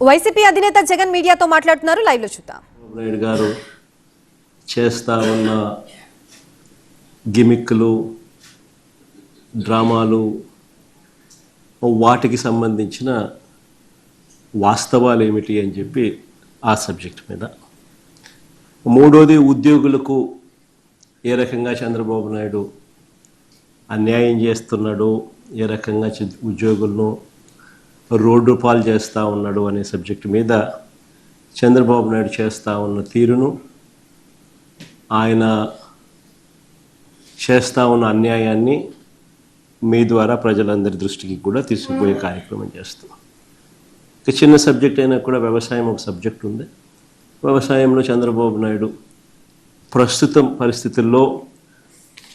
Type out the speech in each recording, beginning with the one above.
YCP అధినేత జగన్ మీడియాతో మాట్లాడుతున్నారు. లైవ్లో చూద్దాం. నాయుడు గారు చేస్తూ ఉన్న గిమిక్లు డ్రామాలు వాటికి సంబంధించిన వాస్తవాలు ఏమిటి అని చెప్పి ఆ సబ్జెక్ట్ మీద. మూడోది ఉద్యోగులకు ఏ రకంగా చంద్రబాబు నాయుడు అన్యాయం చేస్తున్నాడు ఏ రకంగా ఉద్యోగులను రోడ్డు పాలు చేస్తూ ఉన్నాడు అనే సబ్జెక్టు మీద చంద్రబాబు నాయుడు చేస్తూ ఉన్న తీరును ఆయన చేస్తూ ఉన్న అన్యాయాన్ని మీ ద్వారా ప్రజలందరి దృష్టికి కూడా తీసుకుపోయే కార్యక్రమం చేస్తాం. ఇక చిన్న సబ్జెక్ట్ అయినా కూడా వ్యవసాయం ఒక సబ్జెక్ట్ ఉంది. వ్యవసాయంలో చంద్రబాబు నాయుడు ప్రస్తుతం పరిస్థితుల్లో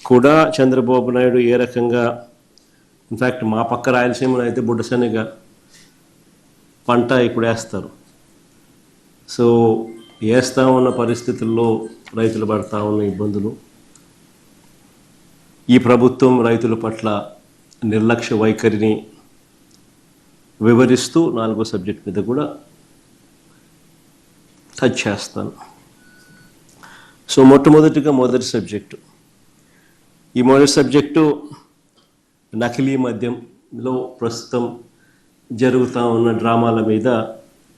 కూడా చంద్రబాబు నాయుడు ఏ రకంగా ఇన్ఫ్యాక్ట్ మా పక్క రాయలసీమలో అయితే బుడ్డసనిగా పంట ఇప్పుడు వేస్తారు. సో వేస్తా ఉన్న పరిస్థితుల్లో రైతులు పడతా ఉన్న ఇబ్బందులు ఈ ప్రభుత్వం రైతుల పట్ల నిర్లక్ష్య వైఖరిని వివరిస్తూ నాలుగో సబ్జెక్ట్ మీద కూడా టచ్ చేస్తాను. సో మొట్టమొదటిగా మొదటి సబ్జెక్టు. ఈ మొదటి సబ్జెక్టు నకిలీ మద్యంలో ప్రస్తుతం జరుగుతూ ఉన్న డ్రామాల మీద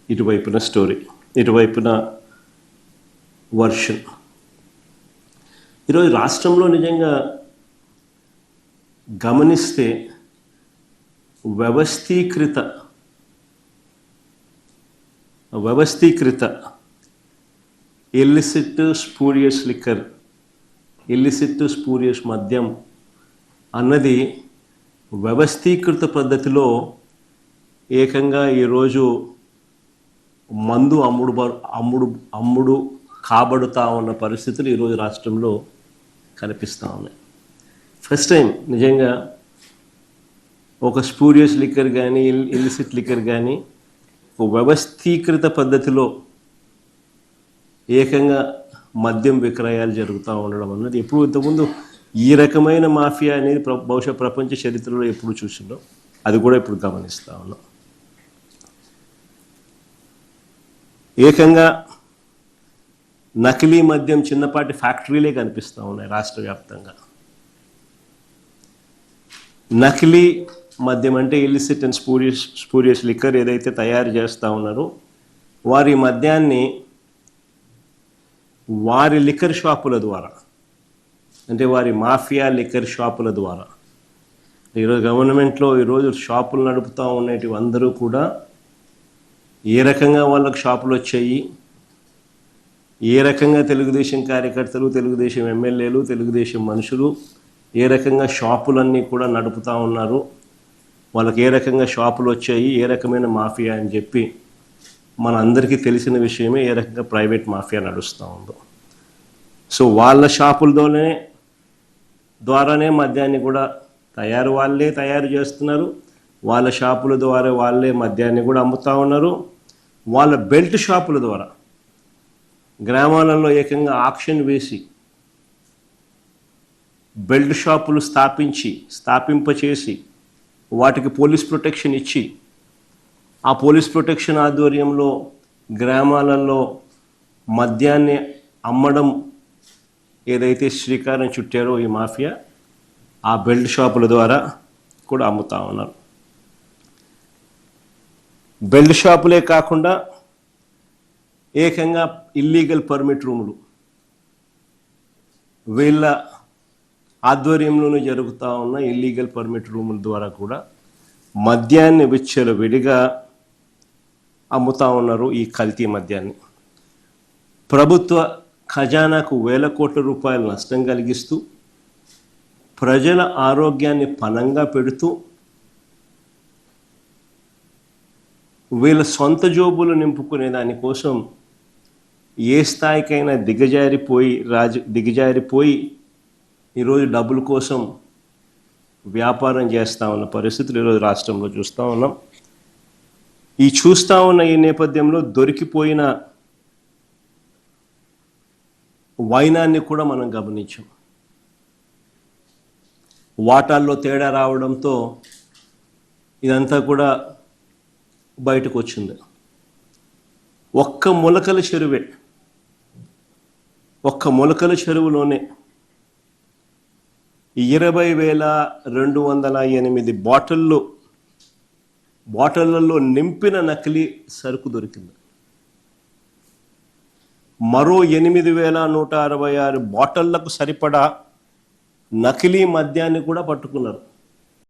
ఇటువైపున స్టోరీ ఇటువైపున వర్షన్. ఈరోజు రాష్ట్రంలో నిజంగా గమనిస్తే వ్యవస్థీకృత వ్యవస్థీకృత illicit spurious liquor illicit spurious మద్యం అన్నది వ్యవస్థీకృత పద్ధతిలో ఏకంగా ఈరోజు మందు అమ్ముడు అమ్ముడు అమ్ముడు కాబడుతా ఉన్న పరిస్థితులు ఈరోజు రాష్ట్రంలో కనిపిస్తూ ఉన్నాయి. ఫస్ట్ టైం నిజంగా ఒక స్పూరియస్ లిక్కర్ కానీ ఇల్ ఇల్లిసిట్ లిక్కర్ కానీ ఒక వ్యవస్థీకృత పద్ధతిలో ఏకంగా మద్యం విక్రయాలు జరుగుతూ ఉండడం అన్నది ఎప్పుడు ఇంతకుముందు ఈ రకమైన మాఫియా అనేది ప్ర బహుశా ప్రపంచ చరిత్రలో ఎప్పుడు చూసిందో అది కూడా ఇప్పుడు గమనిస్తూ ఉన్నాం. ఏకంగా నకిలీ మద్యం చిన్నపాటి ఫ్యాక్టరీలే కనిపిస్తూ ఉన్నాయి రాష్ట్ర వ్యాప్తంగా. నకిలీ మద్యం అంటే illicit and spurious spurious liquor ఏదైతే తయారు చేస్తూ ఉన్నారో వారి మద్యాన్ని వారి లిక్కర్ షాపుల ద్వారా అంటే వారి మాఫియా లిక్కర్ షాపుల ద్వారా ఈరోజు గవర్నమెంట్లో ఈరోజు షాపులు నడుపుతూ ఉండేటివి అందరూ కూడా ఏ రకంగా వాళ్ళకి షాపులు వచ్చాయి? ఏ రకంగా తెలుగుదేశం కార్యకర్తలు తెలుగుదేశం ఎమ్మెల్యేలు తెలుగుదేశం మనుషులు ఏ రకంగా షాపులన్నీ కూడా నడుపుతూ ఉన్నారు? వాళ్ళకి ఏ రకంగా షాపులు వచ్చాయి? ఏ రకమైన మాఫియా అని చెప్పి మన అందరికీ తెలిసిన విషయమే ఏ రకంగా ప్రైవేట్ మాఫియా నడుస్తూ ఉందో. సో వాళ్ళ షాపులతోనే ద్వారానే మద్యాన్ని కూడా తయారు వాళ్ళే తయారు చేస్తున్నారు. వాళ్ళ షాపుల ద్వారా వాళ్ళే మద్యాన్ని కూడా అమ్ముతూ ఉన్నారు. వాళ్ళ బెల్ట్ షాపుల ద్వారా గ్రామాలలో ఏకంగా ఆక్షన్ వేసి బెల్ట్ షాపులు స్థాపించి స్థాపింపచేసి వాటికి పోలీస్ ప్రొటెక్షన్ ఇచ్చి ఆ పోలీస్ ప్రొటెక్షన్ ఆధ్వర్యంలో గ్రామాలలో మద్యాన్ని అమ్మడం ఏదైతే శ్రీకారం చుట్టారో ఈ మాఫియా ఆ బెల్ట్ షాపుల ద్వారా కూడా అమ్ముతా ఉన్నారు. బెల్ట్ షాపులే కాకుండా ఏకంగా ఇల్లీగల్ పర్మిట్ రూములు. వీళ్ళ ఆధ్వర్యంలోనే జరుగుతూ ఉన్న ఇల్లీగల్ పర్మిట్ రూముల ద్వారా కూడా మద్యాన్ని విచ్చల విడిగా అమ్ముతా ఉన్నారు ఈ కల్తీ మద్యాన్ని. ప్రభుత్వ ఖజానాకు వేల కోట్ల రూపాయలు నష్టం కలిగిస్తూ ప్రజల ఆరోగ్యాన్ని పనంగా పెడుతూ వీళ్ళ సొంత జోబులు నింపుకునే దానికోసం ఏ స్థాయికైనా దిగజారిపోయి రాజు దిగజారిపోయి ఈరోజు డబ్బుల కోసం వ్యాపారం చేస్తూ ఉన్న పరిస్థితులు ఈరోజు రాష్ట్రంలో చూస్తూ ఉన్నాం. ఈ చూస్తూ ఉన్న ఈ నేపథ్యంలో దొరికిపోయిన వైనాన్ని కూడా మనం గమనించాం. వాటాల్లో తేడా రావడంతో ఇదంతా కూడా బయటకు వచ్చింది ఒక్క మొలకల చెరువే. ఒక్క మొలకల చెరువులోనే ఇరవై వేల రెండు వందల ఎనిమిది బాటిళ్ళు బాటిళ్ళలో నింపిన నకిలీ సరుకు దొరికింది. మరో ఎనిమిది వేల నూట అరవై ఆరు బాటిళ్ళకు సరిపడా నకిలీ మద్యాన్ని కూడా పట్టుకున్నారు.